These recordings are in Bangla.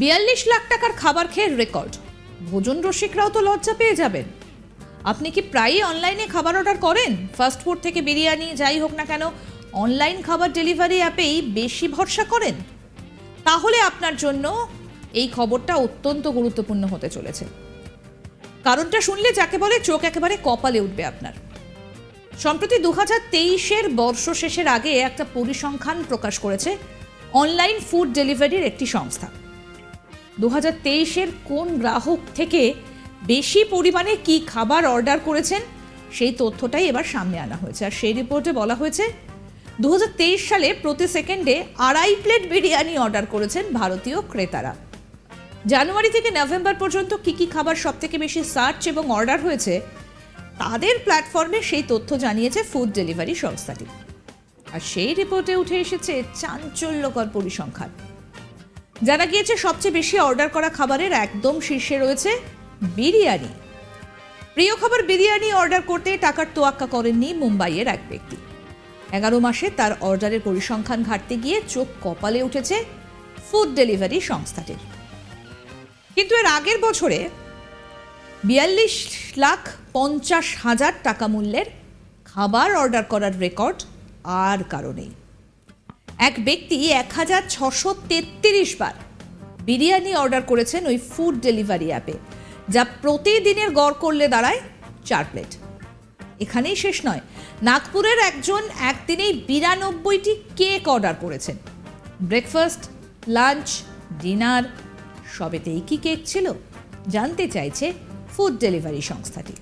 বিয়াল্লিশ লাখ টাকার খাবার খেয়ে রেকর্ড। ভোজন রসিকরাও তো লজ্জা পেয়ে যাবেন। আপনি কি প্রায়ই অনলাইনে খাবার অর্ডার করেন? ফাস্ট ফুড থেকে বিরিয়ানি, যাই হোক না কেন, অনলাইন খাবার ডেলিভারি অ্যাপেই বেশি ভরসা করেন? তাহলে আপনার জন্য এই খবরটা অত্যন্ত গুরুত্বপূর্ণ হতে চলেছে। কারণটা শুনলে যাকে বলে চোখ একেবারে কপালে উঠবে আপনার। সম্প্রতি দু হাজার তেইশের বর্ষ শেষের আগে একটা পরিসংখ্যান প্রকাশ করেছে অনলাইন ফুড ডেলিভারির একটি সংস্থা। দু হাজার তেইশের কোন গ্রাহক থেকে বেশি পরিমাণে কি খাবার অর্ডার করেছেন, সেই তথ্যটাই এবার সামনে আনা হয়েছে। আর সেই রিপোর্টে বলা হয়েছে, দুহাজার তেইশ সালে প্রতি সেকেন্ডে আড়াই প্লেট বিরিয়ানি অর্ডার করেছেন ভারতীয় ক্রেতারা। জানুয়ারি থেকে নভেম্বর পর্যন্ত কি কি খাবার সব থেকে বেশি সার্চ এবং অর্ডার হয়েছে, তাদের প্ল্যাটফর্মে সেই তথ্য জানিয়েছে ফুড ডেলিভারি সংস্থাটি। আর সেই রিপোর্টে উঠে এসেছে চাঞ্চল্যকর পরিসংখ্যান। জানা গিয়েছে, সবচেয়ে বেশি অর্ডার করা খাবারের একদম শীর্ষে রয়েছে বিরিয়ানি। প্রিয় খাবার, বিরিয়ানি অর্ডার করতে টাকার তোয়াক্কা করেননি মুম্বাইয়ের এক ব্যক্তি। এগারো মাসে তার অর্ডারের পরিসংখ্যান ঘাটতে গিয়ে চোখ কপালে উঠেছে ফুড ডেলিভারি সংস্থাটির। কিন্তু এর আগের বছরে বিয়াল্লিশ লাখ পঞ্চাশ হাজার টাকা মূল্যের খাবার অর্ডার করার রেকর্ড আর কারণেই এক ব্যক্তি এক হাজার ছশো তেত্রিশ বার বিরিয়ানি অর্ডার করেছেন ওই ফুড ডেলিভারি অ্যাপে যা প্রতিদিনের গড় করলে দাঁড়ায় চার প্লেট এখানেই শেষ নয়, নাগপুরের একজন একদিনেই বিরানব্বইটি কেক অর্ডার করেছেন। ব্রেকফাস্ট লাঞ্চ ডিনার সবেতেই কি কেক ছিল? জানতে চাইছে ফুড ডেলিভারি সংস্থাটি।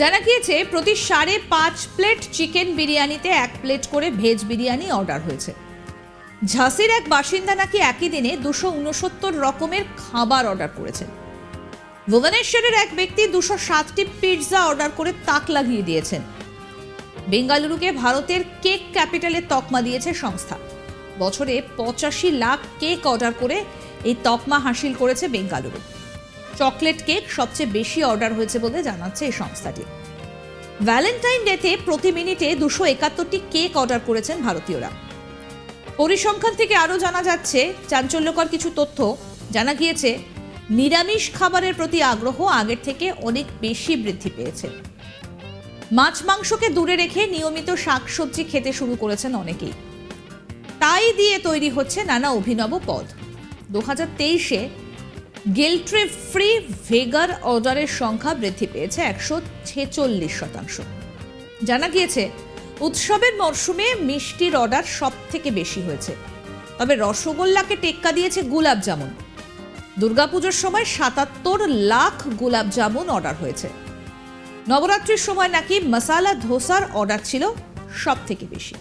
জানা গিয়েছে, প্রতি সাড়ে পাঁচ প্লেট চিকেন বিরিয়ানিতে এক প্লেট করে ভেজ বিরিয়ানি অর্ডার হয়েছে। ঝাঁসির এক বাসিন্দা নাকি একই দিনে দুশো উনসত্তর রকমের খাবার অর্ডার করেছেন। ভুবনেশ্বরের এক ব্যক্তি দুশো সাতটি পিৎজা অর্ডার করে তাক লাগিয়ে দিয়েছেন। বেঙ্গালুরুকে ভারতের কেক ক্যাপিটালের তকমা দিয়েছে সংস্থা। বছরে পঁচাশি লাখ কেক অর্ডার করে এই তকমা হাসিল করেছে বেঙ্গালুরু। চকলেট কেক সবচেয়ে বেশি অর্ডার হয়েছে বলে জানাচ্ছে এই সংস্থাটি। ভ্যালেন্টাইন ডেতে প্রতি মিনিটে দুশো একাত্তরটি কেক অর্ডার করেছেন ভারতীয়রা। পরিসংখ্যান থেকে আরও জানা যাচ্ছে, চাঞ্চল্যকর কিছু তথ্য জানা গিয়েছে, নিরামিষ খাবারের প্রতি আগ্রহ আগের থেকে অনেক বেশি বৃদ্ধি পেয়েছে। মাছ মাংসকে দূরে রেখে নিয়মিত শাকসবজি খেতে শুরু করেছেন অনেকেই। তাই দিয়ে তৈরি হচ্ছে নানা অভিনব পদ। দু হাজার তেইশে গিল্ট্রি ফ্রি ভেগার অর্ডারের সংখ্যা বৃদ্ধি পেয়েছে একশো ছেচল্লিশ শতাংশ। জানা গিয়েছে, উৎসবের মরশুমে মিষ্টির অর্ডার সব থেকে বেশি হয়েছে। তবে রসগোল্লাকে টেক্কা দিয়েছে গুলাব জামুন। দুর্গাপুজোর সময় সাতাত্তর লাখ গুলাব জামুন অর্ডার হয়েছে। নবরাত্রির সময় নাকি মশালা ধোসার অর্ডার ছিল সব থেকে বেশি।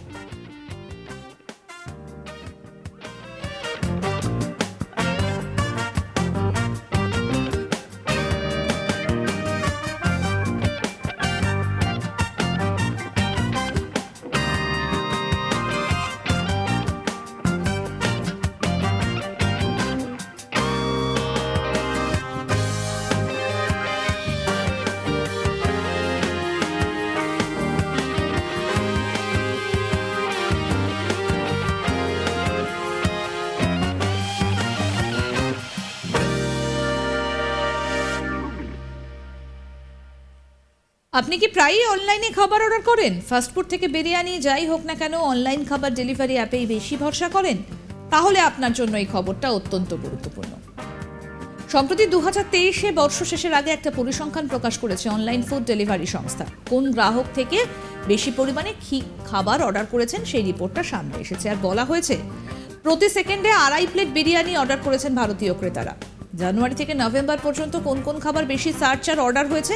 আপনি কি প্রায়ই অনলাইনে খাবার অর্ডার করেন? ফাস্টফুড থেকে বিরিয়ানি, যাই হোক না কেন, অনলাইন খাবার ডেলিভারি অ্যাপেই বেশি ভরসা করেন? তাহলে আপনার জন্য এই খবরটা অত্যন্ত গুরুত্বপূর্ণ। সম্প্রতি দু হাজার তেইশে বর্ষ শেষের আগে একটা পরিসংখ্যান প্রকাশ করেছে অনলাইন ফুড ডেলিভারি সংস্থা। কোন গ্রাহক থেকে বেশি পরিমাণে কি খাবার অর্ডার করেছেন সেই রিপোর্টটা সামনে এসেছে। আর বলা হয়েছে, প্রতি সেকেন্ডে আড়াই প্লেট বিরিয়ানি অর্ডার করেছেন ভারতীয় ক্রেতারা। জানুয়ারি থেকে নভেম্বর পর্যন্ত কোন কোন খাবার বেশি সার্চ আর অর্ডার হয়েছে?